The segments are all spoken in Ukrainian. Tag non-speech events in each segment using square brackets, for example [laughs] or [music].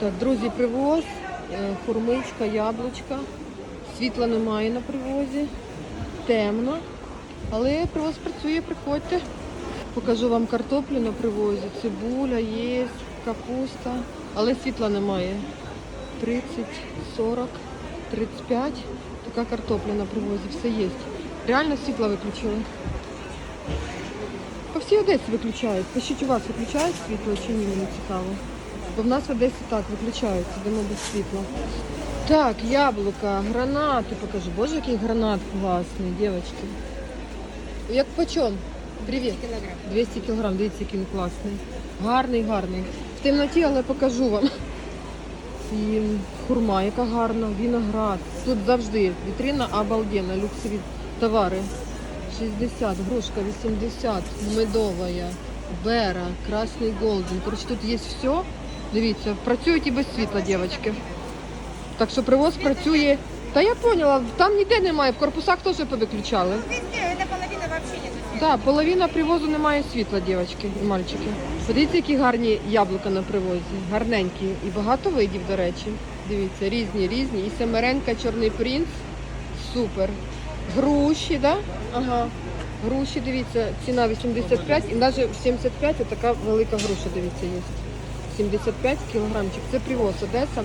Так, друзі, привоз, е, хурмичка, яблучка. Світла немає на привозі. Темно. Але привоз працює, приходьте. Покажу вам картоплю на привозі. Цибуля є, капуста. Але світла немає. 30, 40, 35. Така картопля на привозі, все є. Реально світла виключили. По всій Одесі виключають. Пишіть, у вас виключають світло чи ні, мені цікаво. Бо в нас в Одесі так виключають, йдемо без світла. Так, яблука, гранати покажу. Боже, який гранат класний, дівчатки. Як почем? Привіт. 200 кілограм, дивіться, який він класний. Гарний, гарний. В темноті, але покажу вам. І хурма, яка гарна, виноград. Тут завжди вітрина обалденна, люксові товари. 60, грушка 80, медовая, бера, красний голден. Коротше, тут є все. Дивіться, працюють і без світла, дівчатки. Так що привоз працює. Та я поняла, там ніде немає, в корпусах теж повиключали. Везде, половина вообще не. Так, половина привозу немає світла, дівчатки і мальчики. Подивіться, які гарні яблука на привозі. Гарненькі. І багато видів, до речі. Дивіться, різні, різні. І семеренка, чорний принц. Супер. Груші, да? Ага. Груші, дивіться, ціна 85 і навіть в 75 така велика груша, дивіться, є. 75 кілограмчик. Це привоз Одеса.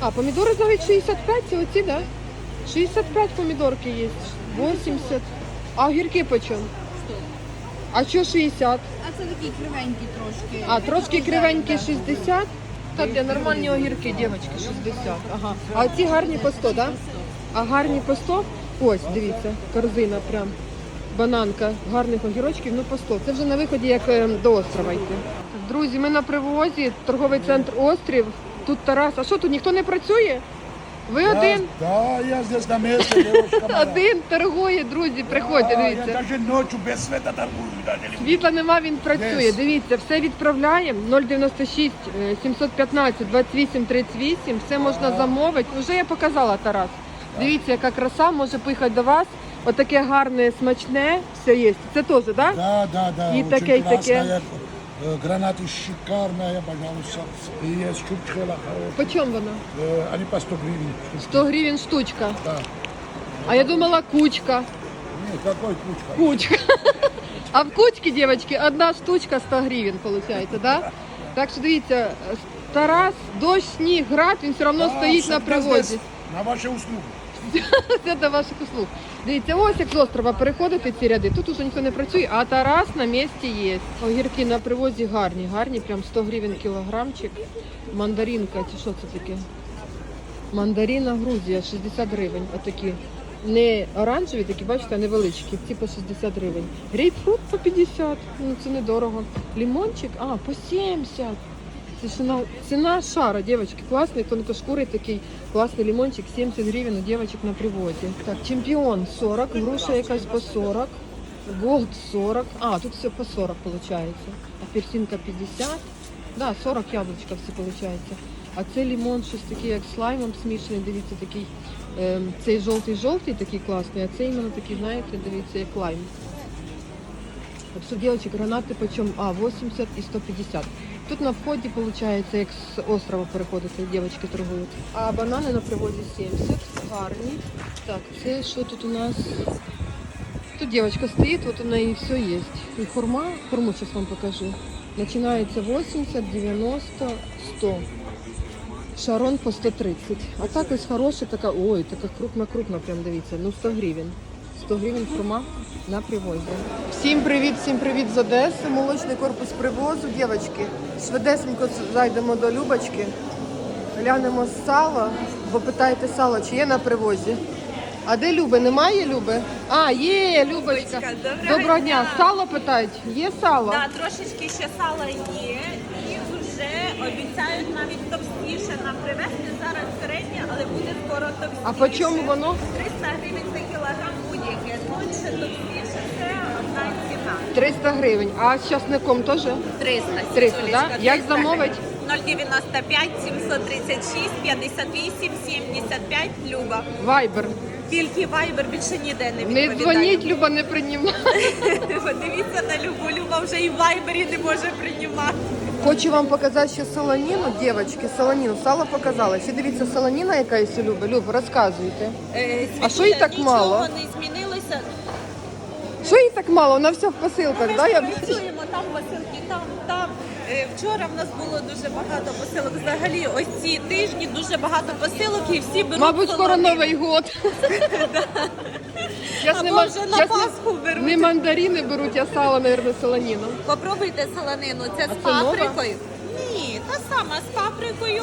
А, помідори навіть 65, це оці, да? 65 помідорки є. 80. А огірки по чому? А що 60? А це такі кривенькі трошки. А, трошки кривенькі 60. Та для нормальні огірки, дівчатки, 60. Ага. А ці гарні по 100, да? А гарні по 100? Ось, дивіться, корзина прям. Бананка гарних огірочків, ну по 100. Це вже на виході, як е, до острова йти. Друзі, ми на привозі, торговий центр Острів. Тут Тарас. А що тут ніхто не працює? Ви один? Да, я здесь на моя. Один торгує, друзі, приходьте, дивіться. Я даже ночью без света торгую. Світла нема, він працює. Yes. Дивіться, все відправляємо. 096 е, 715 28 38. Все можна замовити. Уже я показала Тарас. Дивіться, яка краса може поїхати до вас. Отаке гарне, смачне, все є. Це теж, так? Да? Да, да, да. И очень такие, и такие. красная, э, Гранаты шикарная, пожалуйста. И есть чупчхела хорошая. По чому вона? Э, Они по 100 гривен. 100 гривень штучка. Да. А я думала кучка. Нет, какой кучка? Кучка. А в кучці, дівчатки, одна штучка 100 гривень, виходить, да? Так що дивіться, Тарас, дощ, сніг, град, він все одно Да, стоїть на всегда привозі. здесь На ваши услуги. [laughs] Це до ваших услуг. Дивіться, ось як з острова переходите ці ряди. Тут уже ніхто не працює, а Тарас на місці є. Огірки на привозі гарні, гарні, прям 100 гривень кілограмчик. Мандаринка, чи що це таке? Мандарина Грузія, 60 гривень. Отакі. Не оранжеві, такі, бачите, а невеличкі. Ці по 60 гривень. Грейпфрут по 50, ну це недорого. Лімончик, а, по 70. Це ціна, ціна шара, дівчатки, класний, тонкошкурий такий класний лимончик, 70 гривень у дівчаток на привозі. Так, чемпіон 40, груша якась по 40, голд 40, а, тут все по 40 виходить. Апельсинка 50, да, 40 яблучка все виходить. А це лимон щось таке, як з слаймом смішаний, дивіться, такий, ем, цей жовтий-жовтий такий класний, а цей іменно такий, знаєте, дивіться, як лайм. Так що, девочек, гранати почем? А, 80 і 150. Тут на вході, виходить, як з острова переходити, дівчатки торгують. А банани на привозі 70, гарні. Так, це що тут у нас? Тут дівчинка стоїть, от у неї все є. І хурма, хурму зараз вам покажу. Починається 80, 90, 100. Шарон по 130. А так ось хороша така, ой, така крупна-крупна, прям дивіться, ну 100 гривень. 100 гривень хурма на привозі. Всім привіт, всім привіт з Одеси. Молочний корпус привозу, дівчатки. Швидесенько зайдемо до Любочки. Глянемо сало, бо питаєте сало, чи є на привозі. А де Люби? Немає Люби? А, є, Любочка. доброго Доброго дня. дня. Сало питають. Є сало? Да, трошечки ще сала є, і вже обіцяють навіть товстіше нам привезти. Зараз середнє, але буде скоро товстіше. А по чому воно? 300 гривень за кілограм будь-яке. Тонше, товстіше, це одна ціна. 300 гривень. А з часником теж? 300. 300, Сюлечка, да? Як замовить? 095 736 58 75 Люба. Вайбер. Тільки вайбер більше ніде не Не дзвоніть, Люба не приймає. [laughs] Подивіться на Любу. Люба вже і в вайбері не може приймати. Хочу вам показати ще солоніну, дівчатки, солоніну. Сало показала. Ще дивіться, солоніна, яка є у Люби. Люб, розказуйте. Е, А що їй так нічого мало? не. Що їй так мало? Вона вся в посилках, Ми да? Я... працюємо там посилки, там, там. Е, Вчора в нас було дуже багато посилок. Взагалі, ось ці тижні дуже багато посилок і всі беруть. Мабуть, скоро. Новий год. [laughs] Щас Або нема- вже на щас не- Пасху беруть. Не мандарини беруть, а сало, мабуть, солоніну. Попробуйте солонину. Це з це нова? паприкою. Ні, та сама з паприкою.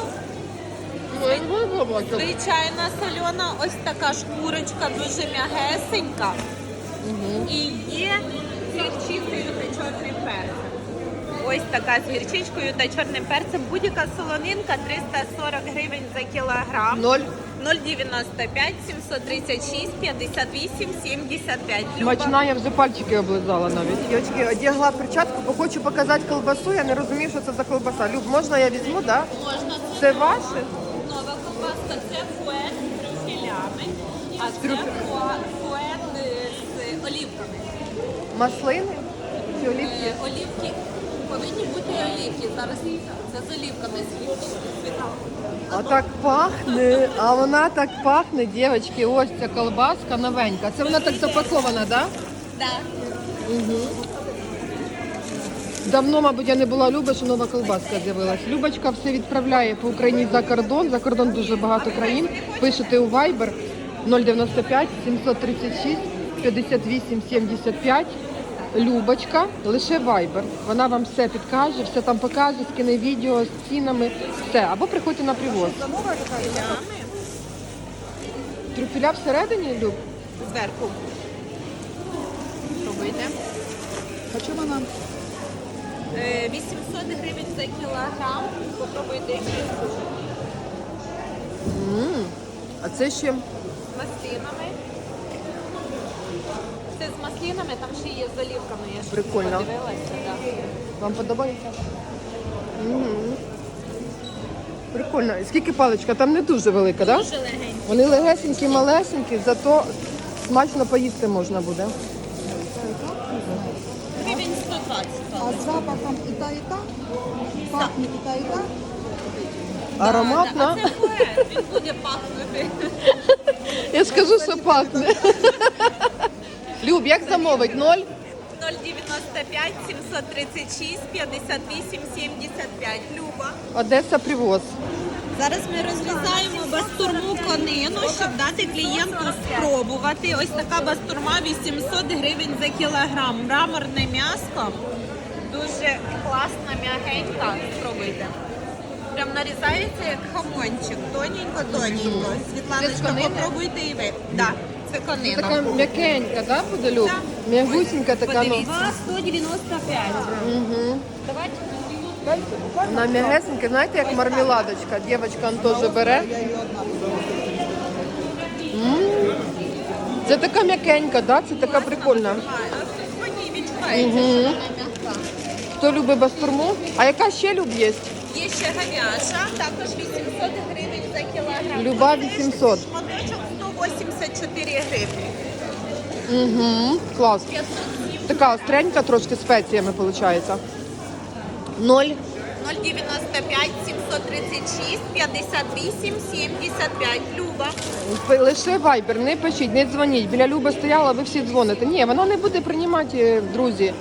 Звичайна сольона, ось така шкурочка, дуже м'ягесенька. І є з гірчицею та чорним перцем. Ось така з гірчичкою та чорним перцем. Будь-яка солонинка 340 гривень за кілограм. Ноль. 095 736 58 75. Люба. Смачна, я вже пальчики облизала навіть. Дівчатки, одягла перчатку, бо хочу показати колбасу. Я не розумію, що це за колбаса. Люб, можна я візьму, да? Можна Це ваше? нова ковбаска, це фует з трюфелями, а це фует олівками. Маслини? Чи олівки? Е, Олівки повинні бути олівки. Зараз це з олівками світла. А так пахне, а вона так пахне, дівчатки. Ось ця колбаска новенька. Це вона так запакована, да? Да. Давно, мабуть, я не була Люба, що нова колбаска з'явилась. Любочка все відправляє по Україні за кордон. За кордон дуже багато країн. Пишете у Viber 095 736 58 75. Любочка, лише Viber. Вона вам все підкаже, все там покаже, скине відео з цінами, все. Або приходьте на привоз. Трюфеля всередині, Люб? Зверху. Пробуйте. Чому вона? Е, 800 гривень за кілограм. Попробуйте вкус. А це ще з. З маслинами, там ще є з олівками. Я ж Прикольно. подивилася. Да. Вам подобається? Угу. Прикольно. І Скільки паличка? Там не дуже велика, так? Да? Дуже легенько. Вони легесенькі, малесенькі, зато смачно поїсти можна буде. Гривень 120. А запахом і та, і та? Пахне і та, і та? Ароматно. А це фует, він буде пахнути. Я скажу, що пахне. [laughs] Люб, як замовить? Ноль? 095 736 58 75. Люба. Одеса привоз. Зараз ми розрізаємо бастурму конину, щоб дати клієнту спробувати. Ось така бастурма 800 гривень за кілограм. Мраморне м'ясо. Дуже класна, м'ягенька. Спробуйте. Прям нарізається як хамончик. Тоненько, тоненько. Це Світланочка, попробуйте і ви. Да, це конина. така м'якенька, да, буде Люб? М'ягусінька така, ну. Подивіться. 195. Угу. Давайте. Вона м'ягесенька, знаєте, як мармеладочка. Дівчинка он теж бере. М. Це така м'якенька, да? Це така прикольна. М'яка. Хто любить бастурму? А яка ще люб є? Є ще говяжа, також 800 гривень за кілограм. Люба Шматочок 800. 184 гривні. Угу. Клас. Така остренька, трошки спеціями виходить. Ноль. 095 736 58 75. Люба. Лише вайбер, не пишіть, не дзвоніть. Біля Люби стояла, ви всі дзвоните. Ні, вона не буде приймати, друзі.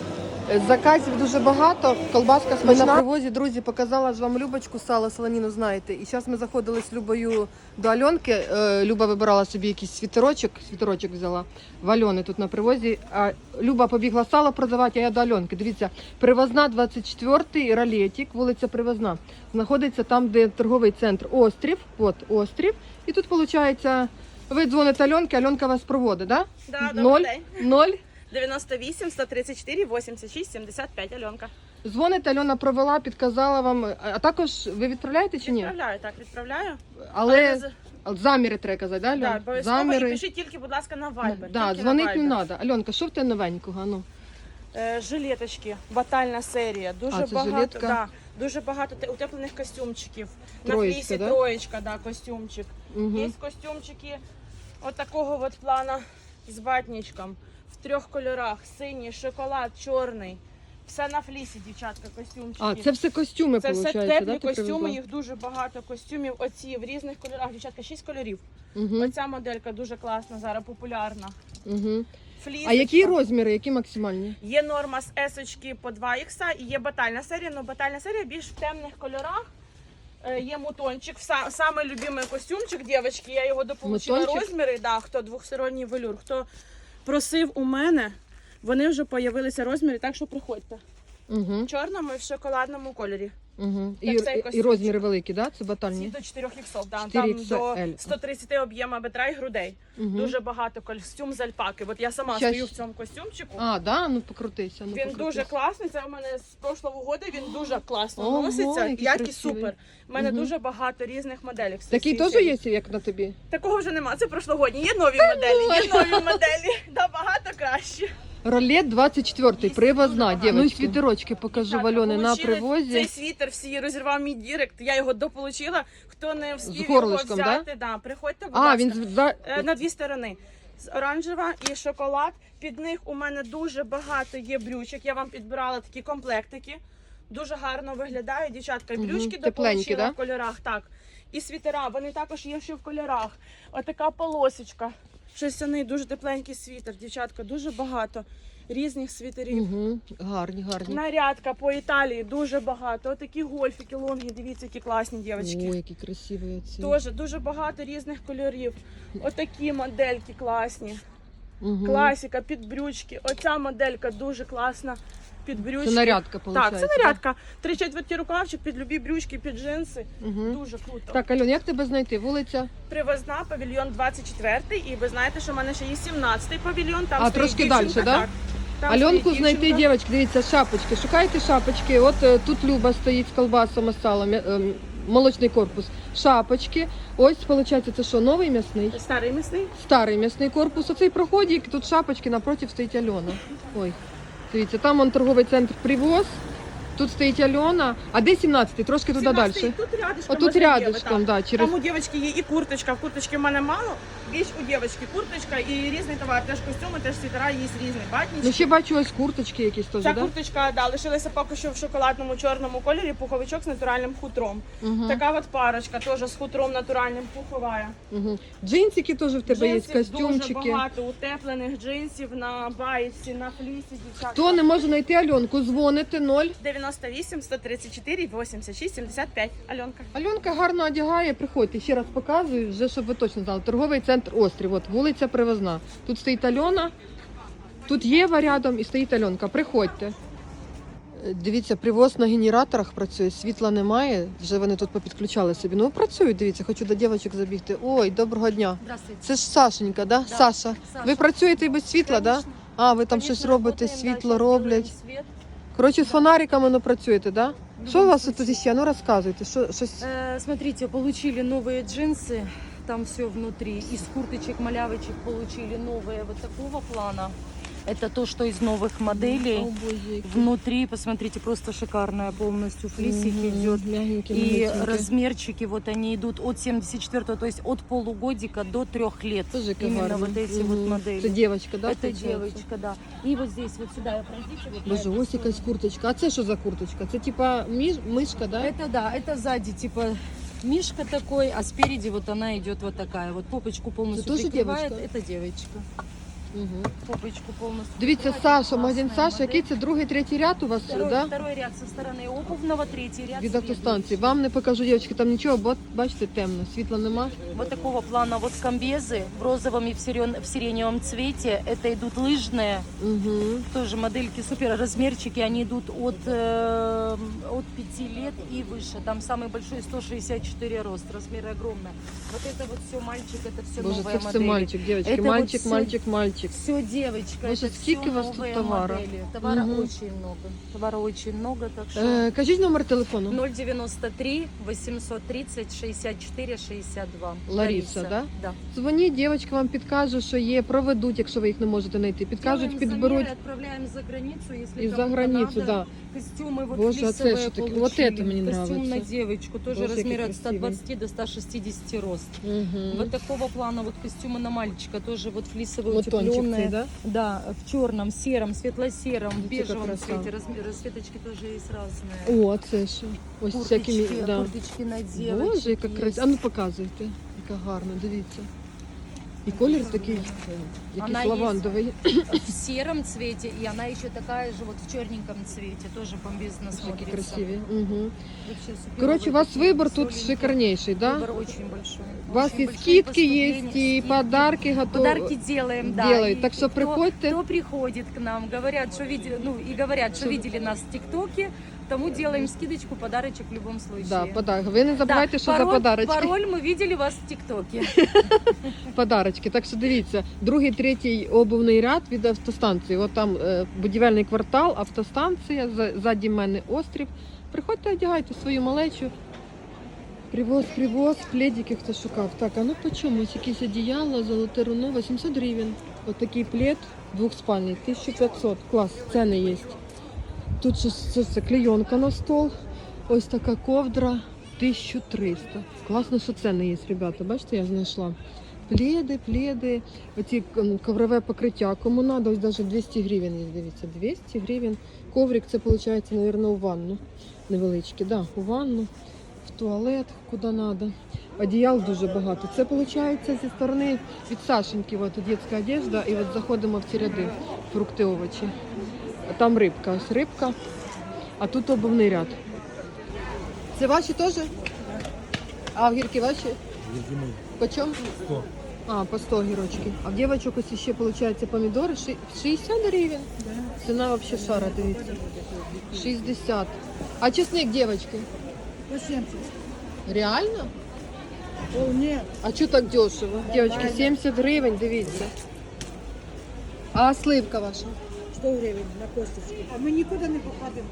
Заказів дуже багато, колбаска смачна. Ми на привозі, друзі, показала ж вам Любочку сало солоніну, знаєте. І зараз ми заходили з Любою до Альонки. Е, Люба вибирала собі якийсь світерочок, світерочок взяла в Альони тут на привозі. А Люба побігла сало продавати, а я до Альонки. Дивіться, привозна 24-й ролетик, вулиця Привозна. Знаходиться там, де торговий центр Острів. От Острів. І тут виходить, ви дзвоните Альонки, Альонка вас проводить, да? Да, добрий Ноль, день. ноль. 98 134 86 75 Альонка. Дзвоните, Альона провела, підказала вам. А також ви відправляєте чи ні? Відправляю, так, відправляю. Але з- а, заміри треба казати, да, Альон? Да, обов'язково. І заміри. пишіть тільки, будь ласка, на Viber. Да, тільки дзвонить не Viber. треба. Альонка, що в тебе новенького? Ну? Е, жилеточки, батальна серія. Дуже А, це багато, жилетка? да, дуже багато те- утеплених костюмчиків. на Троєчка, флісі да? троєчка, да, костюмчик. Угу. Є костюмчики от такого от плана з батничком в трьох кольорах: синій, шоколад, чорний. Все на флісі, дівчатка, костюмчики. А, це все костюми, Це все теплі да? костюми, їх дуже багато костюмів. Оці в різних кольорах. Дівчатка, шість кольорів. Угу, Оця моделька дуже класна, зараз популярна. угу. Флісочка. А які розміри, які максимальні? Є норма з есочки по 2 х і є батальна серія, але батальна серія більш в темних кольорах. Е, Є мутончик, Са- саме любимий костюмчик, дівчатки, я його дополучила Мутончик? розміри, да, хто двохсторонній велюр, хто просив у мене, вони вже появилися розміри, так що приходьте. Угу, В чорному і в шоколадному кольорі. Угу. І, і, і розміри великі, да? Це батальні? до 4 іксов, да, 4 там до XL. 130 об'єма бедра і грудей. Угу. Дуже багато костюм з альпаки. От я сама Щас- стою в цьому костюмчику. А, да? Ну покрутися. Ну, Він покрутися. дуже класний. Це у мене з прошлого року. Він дуже класно Ого, носиться. Як і супер. У мене Мгм. дуже багато різних моделей. в Такий теж є, як на тобі? Такого вже немає. Це прошлогодні. Є нові моделі. Є нові моделі. [laughs] Да, багато краще. Ролет 24 Є привозна, дуже Ну і світерочки покажу Так, Вальони на привозі. Цей світер всі розірвав мій дірект. Я його дополучила. Хто не встиг його горлишком, да? взяти, да? приходьте, будь А, ласка. він за... Е, на дві сторони. З оранжева і шоколад. Під них у мене дуже багато є брючок. Я вам підбирала такі комплектики. Дуже гарно виглядають, дівчатка. І Мгм, брючки тепленькі, дополучила да? в кольорах. Так. І світера, вони також є ще в кольорах. Отака полосочка. Шерстяний, дуже тепленький світер, дівчатка, дуже багато різних світерів. Угу. Гарні, гарні. Нарядка по Італії дуже багато. Отакі гольфики, лонги, дивіться, які класні дівчатки. Ой, які красиві ці. Дуже дуже багато різних кольорів. Отакі модельки класні. Угу. Класіка, підбрючки. Оця моделька дуже класна. Підбрючки. Це нарядка, виходить. Так, це нарядка. Три четверті рукавчик під любі брючки, під джинси. Угу. Дуже круто. Так, Альон, як тебе знайти? Вулиця? Привозна, павільйон 24 і ви знаєте, що в мене ще є 17 павільйон. Там А, трошки дівчинка, дальше, да? так. Там Альонку знайти, дівчинка. дівчатки, дивіться, шапочки. Шукайте шапочки. От е, тут Люба стоїть з колбасами, з салом, е, ем, молочний корпус. Шапочки. Ось, виходить, це що, новий м'ясний? Старий місний. Старий м'ясний корпус. Оцей проходик, тут шапочки, напротив стоїть Альона. Ой, дивіться, там он торговий центр привоз. Тут стоїть Альона. А де 17-й? Трошки туди 17-й, далі. Тут рядышком. Отут рядышком, да, через Там у дівчинки є і курточка. В курточки в мене мало. Більш у дівчинки курточка і різний товар. Теж костюми, теж світера, є різні батнічки. Ну ще бачу ось курточки якісь теж, Ця да? курточка да, лишилася поки що в шоколадному чорному кольорі, пуховичок з натуральним хутром. Угу. Така от парочка, теж з хутром натуральним пуховая. Угу. Джинсики теж в тебе є, костюмчики. Дуже багато утеплених джинсів на байці, на флісі, дівчатка. Хто не може знайти Альонку, дзвоните 0. 98 134 86 75. Альонка. Альонка гарно одягає, приходьте, ще раз показую, вже щоб ви точно знали. Торговий центр Острів, от вулиця Привозна. Тут стоїть Альона, тут Єва рядом і стоїть Альонка. Приходьте. Е, Дивіться, привоз на генераторах працює, світла немає, вже вони тут попідключали собі. Ну працюють, дивіться, хочу до дівчаток забігти. Ой, доброго дня. Здравствуйте. Це ж Сашенька, да? Саша. Саша. Ви працюєте і без світла, да? А, ви там щось робите, світло роблять. Коротше, з фонариками ну, працюєте, да? Що у вас тут ще? Ну розказуйте, що щось. Э, смотрите, получили новые джинсы, там все внутри. Из курточек, малявочек получили новые вот такого плана. Это то, что из новых моделей. Внутри, посмотрите, просто шикарная полностью флисик идет. И размерчики, вот они идут от 74 то есть от полугодика до трех лет. Тоже Именно вот эти вот модели. Це дівчинка, да? Это получається? девочка, да. И вот здесь вот сюда пройдите. Вот на Боже, эту ось якась сторону. курточка. А це що за курточка? Це типа між, мишка, да? Это да, это сзади типа мишка такой, а спереди вот она идет вот такая. Вот попочку полностью тоже прикрывает. девочка? Это девочка. Угу. Попочку полностью. Дивіться, прикрывает. Саша, Классная магазин Саша, модель. який це другий, третій ряд у вас, Второй, да? второй ряд со стороны обувного, третий ряд Від следующий. автостанції. Вам не покажу, дівчатки, там нічого, бо бачите, темно, світла нема. Вот такого плана вот комбезы в розовом и в, сирен- в сиреневом цвете. Это идут лыжные, Угу. тоже модельки супер размерчики. Они идут от, э, от 5 лет и выше. Там самый большой 164 рост, размеры огромные. Вот это вот все мальчик, это все Боже, новые це все модели. мальчик, дівчатки. Это Мальчик, вот мальчик, мальчик. Все, девочка, Боже, это скільки все у вас тут новые товара? модели. Товара Мгм. очень много. Товара очень много, так что... Е, кажіть номер телефону. 093 830 64 62. Лариса, да? Да. Дзвоніть, дівчатка вам підкаже, що є, проведуть, якщо ви їх не можете знайти. Підкажуть, Делаем підберуть. замеры, отправляем за границу, если І за кому-то границю, надо. да. Костюмы вот Боже, а це флисовые що таке? получили. Вот это мені Костюм нравится. на девочку, тоже Боже, размер який от 120 красивий. до 160 рост. Угу. Вот такого плана вот костюмы на мальчика, тоже вот флисовые Мотончик, цей, зеленые. да? Да, в черном, сером, светло-сером, в бежевом цвете. Расцветочки тоже есть разные. О, це що? Ось Курточки, всякими, да. курточки на девочек Боже, яка красива. А ну показуйте. Яка гарна, дивіться. І колір такий, е, якийсь Вона є. лавандовий. в сером цвете, и она еще такая же вот в черненьком цвете, тоже бомбезно Які смотрится. красиві. Угу. Вообще суперовые Коротше, у вас такие, вибор тут веселенькие. шикарнейший, да? Выбор очень большой. У вас Очень и большие скидки есть, поступления, и скидки. подарки готовы. Подарки делаем, да. делают. и Так что кто- приходьте. Кто приходит к нам, говорят, что видели, ну и говорят, что Что- видели нас в ТикТоке, тому делаем скидочку, подарочек в любом случае. Да, подарок. Ви не Да, забувайте, що пароль, за подарочки. Пароль мы видели вас в ТикТоке. [laughs] Подарочки. Так що дивіться, другий, третій обувний ряд від автостанції. От там е, будівельний квартал, автостанція, за- ззаді мене острів. Приходьте, одягайте свою малечу. Привоз, привоз, пледики хто шукав. Так, а ну по чому? Ось якісь одіяло, золоте руно, 800 гривень. От такий плед двохспальний, 1500. Клас, ціни є. Тут щось це, це клейонка на стол. Ось така ковдра 1300. Класно, що ціни є, ребята. Бачите, я знайшла. Пледи, пледи, оці коврове покриття. Кому надо, ось навіть 200 гривень дивіться, 200 гривень. Коврик це виходить, мабуть, у ванну. Невеличкий, да, у ванну, в туалет, куди треба. Одіял дуже багато. Це виходить зі сторони від Сашеньки, от дитяча одежда, і от заходимо в ці ряди, фрукти, овочі. Там рибка, ось рибка, а тут обувний ряд. Це ваші теж? А огірки ваші? Почем? 100. А, по 100 огірочки. А в дівчаток ось ще, виходить, помідори ши- 60 гривень. Ціна взагалі шара, дивіться. 60. А чесник, дівчатки? По 70. Реально? О, ні. А чого так дешево? Дівчатки, 70 гривень, дивіться. А сливка ваша? 100 гривень на косточки. А ми нікуди не походимо.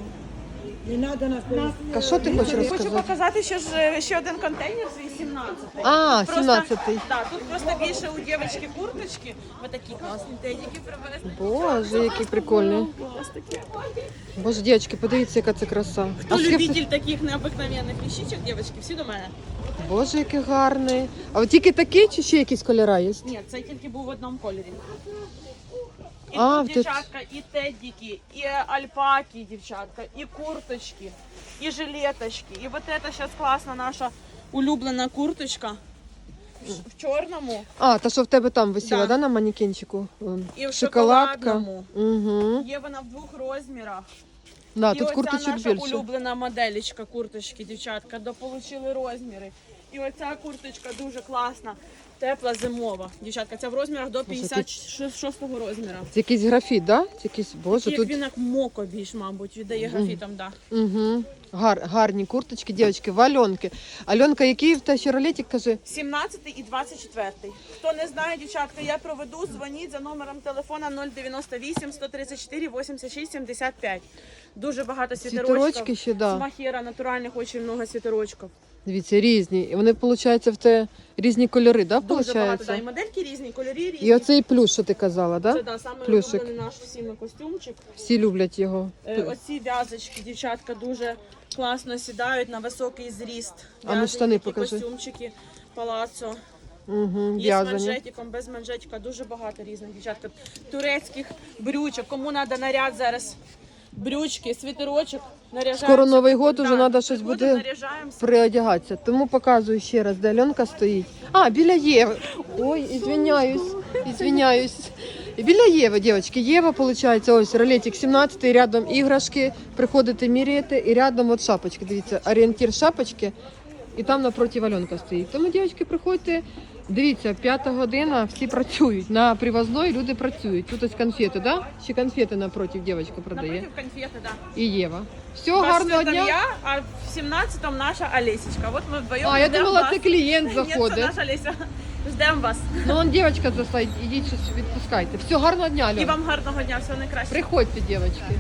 Не треба нас повезти. А що ти хочеш Хочу розказати? показати ще, ж, ще один контейнер з 18. А, 17-й. Да, тут просто більше у дівчинки курточки. Ось такі класні тедіки привезли. Боже, який прикольний. Ось такі. Боже, дівчатки, подивіться, яка це краса. Хто А скільки- любитель таких необикновенних віщичок, дівчатки, всі до мене. Боже, який гарний. А от тільки такий чи ще якісь кольори є? Ні, це тільки був в одному кольорі. І А, тут дівчатка, і теддіки, і альпаки, дівчатка, і курточки, і жилеточки. І от це зараз класна наша улюблена курточка в чорному А, та що в тебе там висіла, да, Да. на манекенчику? І в Шоколадка. шоколадному. Угу. Є вона в двох розмірах. Да, і тут оця курточок наша більше. улюблена моделечка курточки, дівчатка, дополучили розміри. І оця курточка дуже класна, тепла зимова. Дівчатка, це в розмірах до 56 розміру. Це якийсь графіт, да? Це якийсь, боже, Як тут він як моко більш, мабуть, віддає графітом, да. угу. Гар, гарні курточки, дівчатки, вальонки. Альонка, який в ще ролетик, каже? 17 і 24. Хто не знає, дівчатка, я проведу, дзвоніть за номером телефона 098 134 86 75. Дуже багато світерочків. Світерочки ще, З да. махера натуральних дуже много світерочків. Дивіться, різні. І вони, виходить, в те різні кольори, да, Дуже багато, да, і виходить? модельки різні, кольорі різні. І оцей плюс, що ти казала, да? Це да, саме Плюсик. улюблений наш всіми костюмчик. Всі люблять його. Е, Оці в'язочки, дівчатка, дуже класно сідають на високий зріст. А ну, В'язані штани такі покажи. костюмчики, палацо. Угу, Є з в'язані. манжетиком, без манжетика, дуже багато різних дівчатка. Турецьких брючок. Кому треба наряд зараз? Брючки, світерочок, наряжаємося. Скоро Новий год, уже треба щось буде наряжаємося. приодягатися. Тому показую ще раз, де Альонка стоїть. А, біля Єви. Ой, ізвиняюсь, ізвиняюсь. Біля Єви, дівчатки. Єва, виходить, ось ролетик 17 рядом іграшки, приходите міряти, і рядом от шапочки. Дивіться, орієнтір шапочки, і там напроти Альонка стоїть. Тому, дівчатки, приходьте. Дивіться, п'ята година, всі працюють. На привозної люди працюють. Тут ось конфети, да? Ще конфети напроти дівчинка продає. Напротив конфети, да. І Єва. Все, гарного дня. я, а в 17-м наша Олесечка. От ми вдвоєм А, я думала, вас. це клієнт Ні, це заходить. наша Леся. Ждемо вас. Ну, он дівчинка застає, ідіть щось відпускайте. Все, гарного дня, І Альона. вам гарного дня, всього найкращого. Приходьте, дівчатки.